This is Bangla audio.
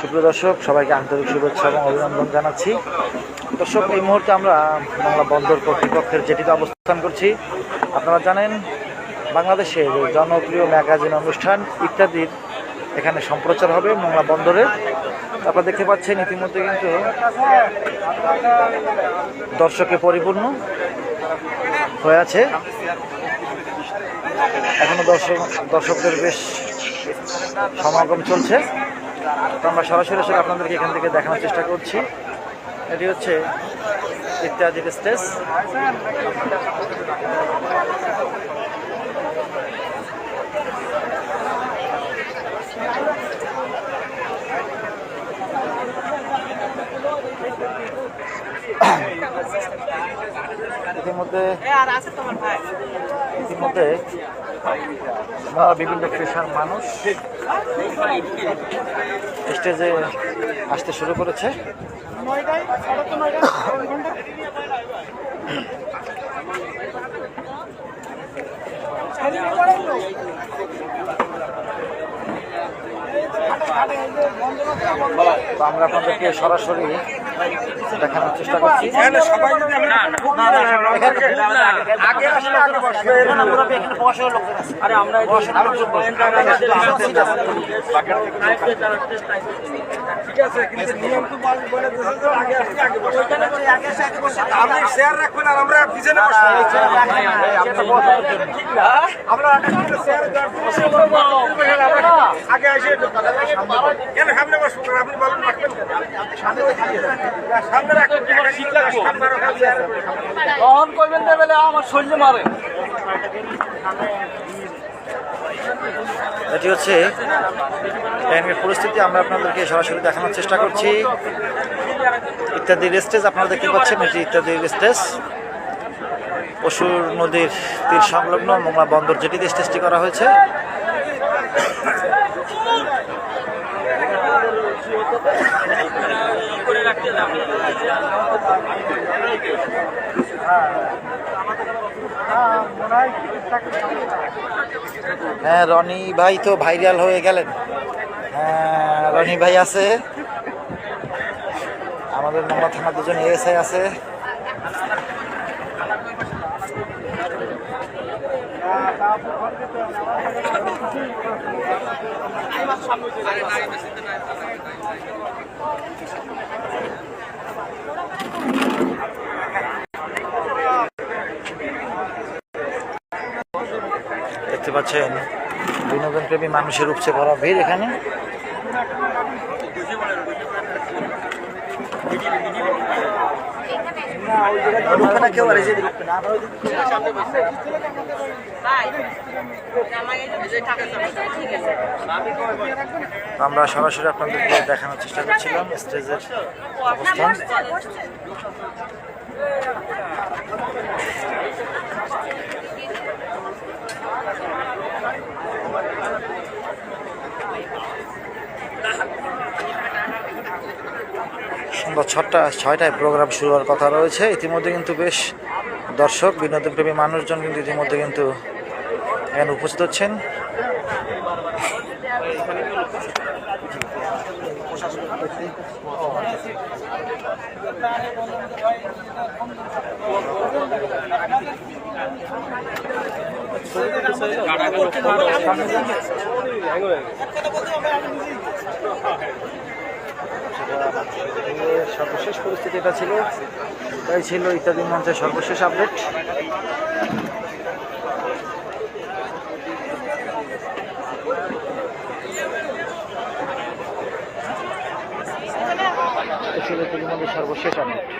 সুপ্রিয় দর্শক, সবাইকে আন্তরিক শুভেচ্ছা এবং অভিনন্দন জানাচ্ছি। দর্শক, এই মুহূর্তে আমরা বাংলা বন্দর কর্তৃপক্ষের যেটিতে অবস্থান করছি, আপনারা জানেন বাংলাদেশের জনপ্রিয় ম্যাগাজিন অনুষ্ঠান ইত্যাদির এখানে সম্প্রচার হবে মোংলা বন্দরে আপনারা দেখতে পাচ্ছেন, ইতিমধ্যে কিন্তু দর্শকে পরিপূর্ণ হয়ে আছে। এখনও দর্শক, দর্শকদের বেশ সমাগম চলছে। তো আমরা সরাসরি আসলে আপনাদেরকে এখান থেকে দেখানোর চেষ্টা করছি। এটি হচ্ছে ইত্যাদির স্টেজ। ইতিমধ্যে ইতিমধ্যে আমরা বিভিন্ন পেশার মানুষ। স্টেজে আসতে শুরু করেছে। আমরা আপনাদেরকে সরাসরি দেখানোর চেষ্টা করছি। আগে আসলে আগে বসবে এখানে মুরব্বী এখানে পয়সার লোকজন আছে। আরে আমরা। ঠিক আছে। কিন্তু নিয়ম তো আগে আসলে আগে বসো। আপনি চেয়ার রাখবেন আর আমরা পিছনে বসবো। আমরা আগে এসে কেন সামনে বসবো? আপনি বলেন রাখবেন। কেন? সামনে এটি হচ্ছে পরিস্থিতি। আমরা আপনাদেরকে সরাসরি দেখানোর চেষ্টা করছি। ইত্যাদি রেস্টেজ আপনারা দেখতে পাচ্ছেন, এটি ইত্যাদি রেস্টেজ। পশুর নদীর তীর সংলগ্ন মোংলা বন্দর যেটিতে স্টেজটি করা হয়েছে। হ্যাঁ রনি ভাই তো ভাইরাল হয়ে গেলেন। হ্যাঁ রনি ভাই আছে। আমাদের মোংলা থানা দুজন এএসআই আছে। দেখতে পাচ্ছেন বিনোদন প্রেমী মানুষের উপচে ভরা ভিড় এখানে। আমরা সরাসরি আপনাদেরকে দেখানোর চেষ্টা করছিলাম স্টেজের অবস্থান। সন্ধ্যা ছটা, ছয়টায় প্রোগ্রাম শুরু হওয়ার কথা রয়েছে। ইতিমধ্যে কিন্তু বেশ দর্শক, বিনোদনপ্রেমী মানুষজন কিন্তু ইতিমধ্যে কিন্তু এখানে উপস্থিত হচ্ছেন। সর্বশেষ পরিস্থিতি এটা ছিল। তাই ছিল ইত্যাদি মঞ্চের সর্বশেষ আপডেট। সর্বশেষ আপডেট।